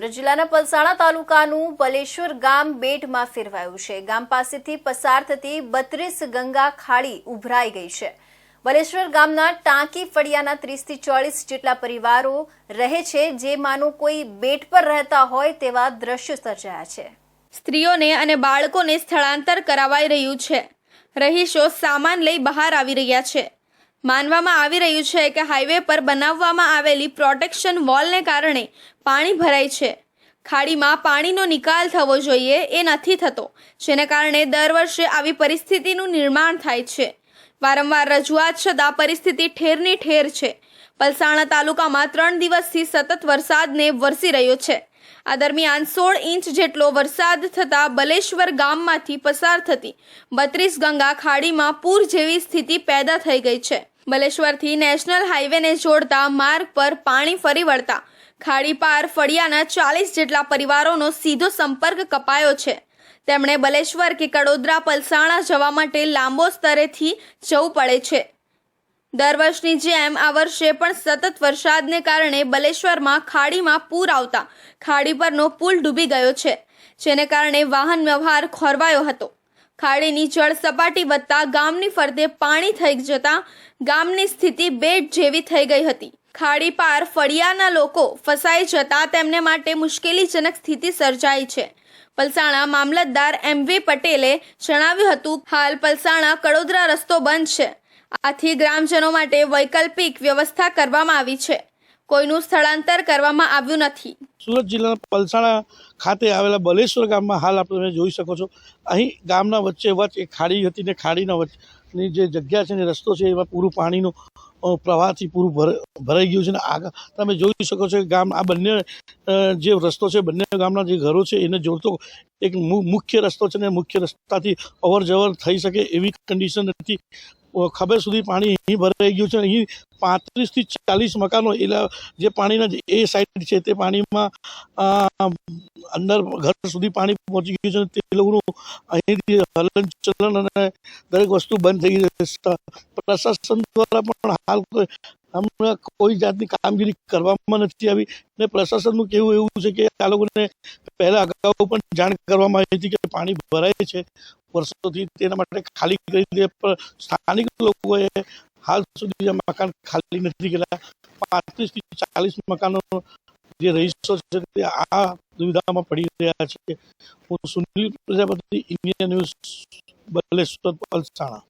સુરત જિલ્લાના પલસાણા તાલુકાનું પલેશ્વર ગામ બેટમાં ફેરવાયું છે. ગામ પાસેથી પસાર થતી બત્રીસ ગંગા ખાડી ઉભરાઈ ગઈ છે. બલેશ્વર ગામના ટાંકી ફળિયાના ત્રીસથી ચોળીસ જેટલા પરિવારો રહે છે. જેમાંનો કોઈ બેટ પર રહેતા હોય તેવા દ્રશ્યો સર્જાયા છે. સ્ત્રીઓને અને બાળકોને સ્થળાંતર કરાવાઈ રહ્યું છે. રહીશો સામાન લઈ બહાર આવી રહ્યા છે. માનવામાં આવી રહ્યું છે કે હાઈવે પર બનાવવામાં આવેલી પ્રોટેક્શન વોલને કારણે પાણી ભરાય છે. ખાડીમાં પાણીનો નિકાલ થવો જોઈએ એ નથી થતો, જેને કારણે દર વર્ષે આવી પરિસ્થિતિનું નિર્માણ થાય છે. વારંવાર રજૂઆત છતાં પરિસ્થિતિ ઠેરની ઠેર છે. પલસાણા તાલુકામાં ત્રણ દિવસથી સતત વરસાદને વરસી રહ્યો છે. આ દરમિયાન સોળ ઇંચ જેટલો વરસાદ થતા બલેશ્વર ગામમાંથી પસાર થતી બત્રીસ ગંગા ખાડીમાં પૂર જેવી સ્થિતિ પેદા થઈ ગઈ છે. બલેશ્વરથી નેશનલ હાઈવેને જોડતા માર્ગ પર પાણી ફરી વળતા ખાડી પાર ફળિયાના ચાલીસ જેટલા પરિવારોનો સીધો સંપર્ક કપાયો છે. તેમણે બલેશ્વર કે કડોદરા પલસાણા જવા માટે લાંબો સ્તરેથી જવું પડે છે. દર વર્ષની જેમ આ વર્ષે પણ સતત વરસાદને કારણે બલેશ્વરમાં ખાડીમાં પૂર આવતા ખાડી પરનો પુલ ડૂબી ગયો છે, જેને કારણે વાહન વ્યવહાર ખોરવાયો હતો. ખાડીની જળ સપાટી વધતા ગામની ફરતે પાણી થઈ જતા ગામની સ્થિતિ બેટ જેવી થઈ ગઈ હતી. ખાડી પાર ફળિયાના લોકો ફસાઈ જતા તેમને માટે મુશ્કેલીજનક સ્થિતિ સર્જાઈ છે. પલસાણા મામલતદાર એમ વી પટેલે જણાવ્યું હતું, હાલ પલસાણા કડોદરા રસ્તો બંધ છે. આથી ગ્રામજનો માટે વૈકલ્પિક વ્યવસ્થા કરવામાં આવી છે. કોઈનું સ્થળાંતર કરવામાં આવ્યું નથી. સુરત જિલ્લાના પલસાણા ખાતે આવેલા બલેશ્વર ગામમાં હાલ આપણે જોઈ શકો છો. અહીં ગામના વચ્ચે વચ્ચે એક ખાડી હતી ને ખાડીના વચ્ચેની જે જગ્યા છે ને રસ્તો છે એમાં પૂરું પાણીનું પ્રવાહથી પૂરું ભર, ભરાઈ ગયું છે ને આગળ તમે જોઈ શકો છો કે ગામ, આ બંને જે રસ્તો છે, બંને ગામના જે ઘરો છે, એને જોડતો એક મુખ્ય રસ્તો છે ને મુખ્ય રસ્તાથી અવર જવર થઈ શકે એવી કન્ડિશન હતી ખબર સુધી પાણી અહીં ભરાઈ ગયું છે અહીં પાંત્રીસથી ચાલીસ મકાનો એટલે જે પાણીના એ સાઈડ છે તે પાણીમાં અંદર ઘર સુધી પાણી પહોંચી ગયું છે તે લોકોનું અહીંથી હલન ચલન અને દરેક વસ્તુ બંધ થઈ ગઈ છે. પ્રશાસન દ્વારા પણ હાલ હમણાં કોઈ જાતની કામગીરી કરવામાં નથી આવી ને પ્રશાસનનું કેવું એવું છે કે આ લોકોને પહેલા અગાઉ પણ જાણ કરવામાં આવી હતી કે પાણી ભરાય છે. વર્ષોથી તેના માટે ખાલી કરી દે પણ સ્થાનિક લોકોએ હાલ સુધી જે મકાન ખાલી નથી કર્યા. પાંત્રીસથી ચાલીસ મકાનો જે રહીશો છે તે આ દુવિધામાં પડી રહ્યા છે. હું સુનિલ પ્રજાપતિ, ઇન્ડિયા ન્યૂઝ, બલેશ્વર, પલસાણા.